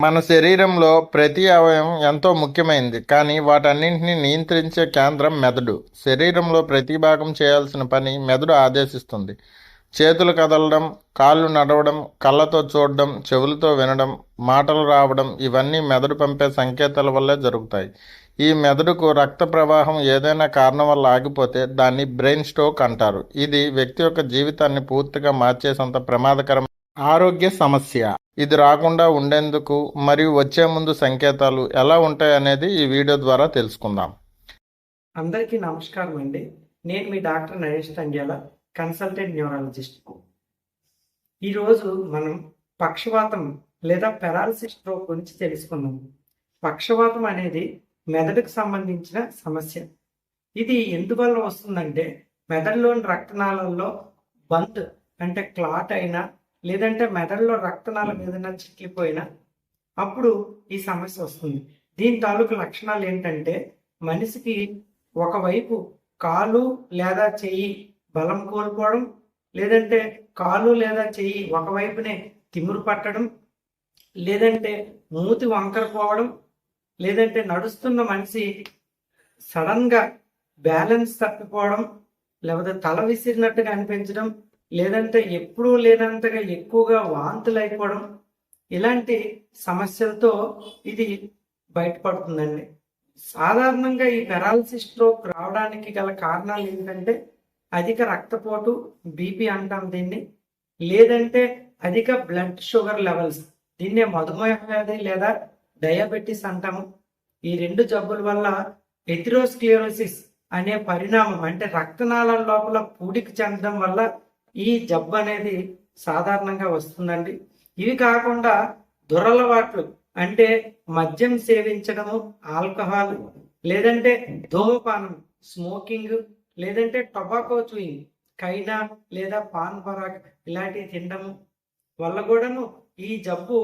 మన శరీరంలో ప్రతి అవయవం ఎంతో ముఖ్యమైనది కానీ వాటన్నింటినీ నియంత్రించే కేంద్రం మెదడు. శరీరంలో ప్రతి భాగం చేయాల్సిన పని మెదడు ఆదేశిస్తుంది. చేతులు కదలడం కాళ్ళు నడవడం కళ్ళతో చూడడం చెవులతో వినడం మాటలు రావడం ఇవన్నీ మెదడు పంపే సంకేతాల వల్లే జరుగుతాయి. ఈ మెదడుకు రక్త ప్రవాహం ఏదైనా కారణం వల్ల ఆగిపోతే దాన్ని బ్రెయిన్ స్ట్రోక్ అంటారు. ఇది వ్యక్తి యొక్క జీవితాన్ని పూర్తిగా మార్చేసంత ప్రమాదకరం ఆరోగ్య సమస్య. ఇది రాకుండా ఉండేందుకు మరియు వచ్చే ముందు సంకేతాలు ఎలా ఉంటాయనేది ఈ వీడియో ద్వారా తెలుసుకుందాం. అందరికీ నమస్కారం అండి. నేను మీ doctor Naresh Thangella consultant neurologist. ఈరోజు మనం పక్షవాతం లేదా పెరాలసిస్ స్ట్రోక్ గురించి తెలుసుకుందాం. పక్షవాతం అనేది మెదడుకు సంబంధించిన సమస్య. ఇది ఎందువల్ల వస్తుందంటే మెదడులోని రక్తనాళాల్లో బంద్ అంటే క్లాట్ అయినా లేదంటే మెదడులో రక్తనాళం ఏదైనా చిట్లిపోయినా అప్పుడు ఈ సమస్య వస్తుంది. దీని తాలూకు లక్షణాలు ఏంటంటే మనిషికి ఒకవైపు కాలు లేదా చెయ్యి బలం కోల్పోవడం లేదంటే కాలు లేదా చెయ్యి ఒకవైపునే తిమ్మురు పట్టడం లేదంటే మూతి వంకర పోవడం లేదంటే నడుస్తున్న మనిషి సడన్గా బ్యాలెన్స్ తప్పిపోవడం లేకపోతే తల విసిరినట్టుగా అనిపించడం లేదంటే ఎప్పుడూ లేనంతగా ఎక్కువగా వాంతులు అయిపోవడం ఇలాంటి సమస్యలతో ఇది బయటపడుతుందండి. సాధారణంగా ఈ పెరాలసిస్ స్ట్రోక్ రావడానికి గల కారణాలు ఏంటంటే అధిక రక్తపోటు బీపీ అంటాం దీన్ని. లేదంటే అధిక బ్లడ్ షుగర్ లెవెల్స్ దీన్నే మధుమేహ వ్యాధి లేదా డయాబెటీస్ అంటాము. ఈ రెండు జబ్బుల వల్ల ఎథిరోస్క్లియోసిస్ అనే పరిణామం అంటే రక్తనాళాల లోపల పూడికి చెందడం వల్ల ఈ జబ్బు అనేది సాధారణంగా వస్తుందండి. ఇవి కాకుండా దురలవాట్లు అంటే మద్యం సేవించడము ఆల్కహాల్ లేదంటే ధూమపానం స్మోకింగ్ లేదంటే టొబాకో చూయింగ్ కైనా లేదా పాన్ పరాగ్ ఇలాంటివి తినడము వల్ల కూడాను ఈ జబ్బు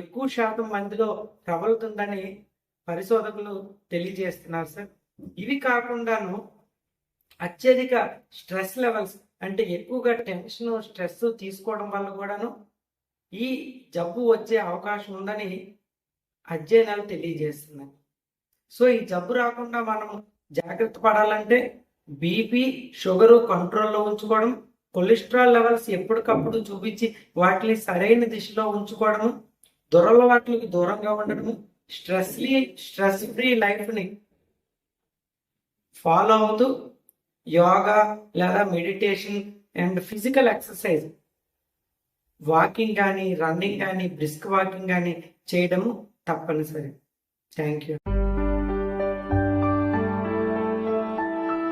ఎక్కువ శాతం మందిలో ప్రబలుతుందని పరిశోధకులు తెలియజేస్తున్నారు సార్. ఇవి కాకుండాను అత్యధిక స్ట్రెస్ లెవెల్స్ అంటే ఎక్కువగా టెన్షన్ స్ట్రెస్ తీసుకోవడం వల్ల కూడాను ఈ జబ్బు వచ్చే అవకాశం ఉందని అధ్యయనాలు తెలియజేస్తున్నాయి. సో ఈ జబ్బు రాకుండా మనం జాగ్రత్త పడాలంటే బీపీ షుగరు కంట్రోల్లో ఉంచుకోవడం కొలెస్ట్రాల్ లెవెల్స్ ఎప్పటికప్పుడు చూపించి వాటిని సరైన దిశలో ఉంచుకోవడము దురలవాట్లకి దూరంగా ఉండడము స్ట్రెస్ స్ట్రెస్ ఫ్రీ లైఫ్ని ఫాలో అవుతూ యోగా లేదా meditation and physical exercise. Walking కానీ రన్నింగ్ కానీ బ్రిస్క్ వాకింగ్ కానీ చేయడము తప్పనిసరి. Thank you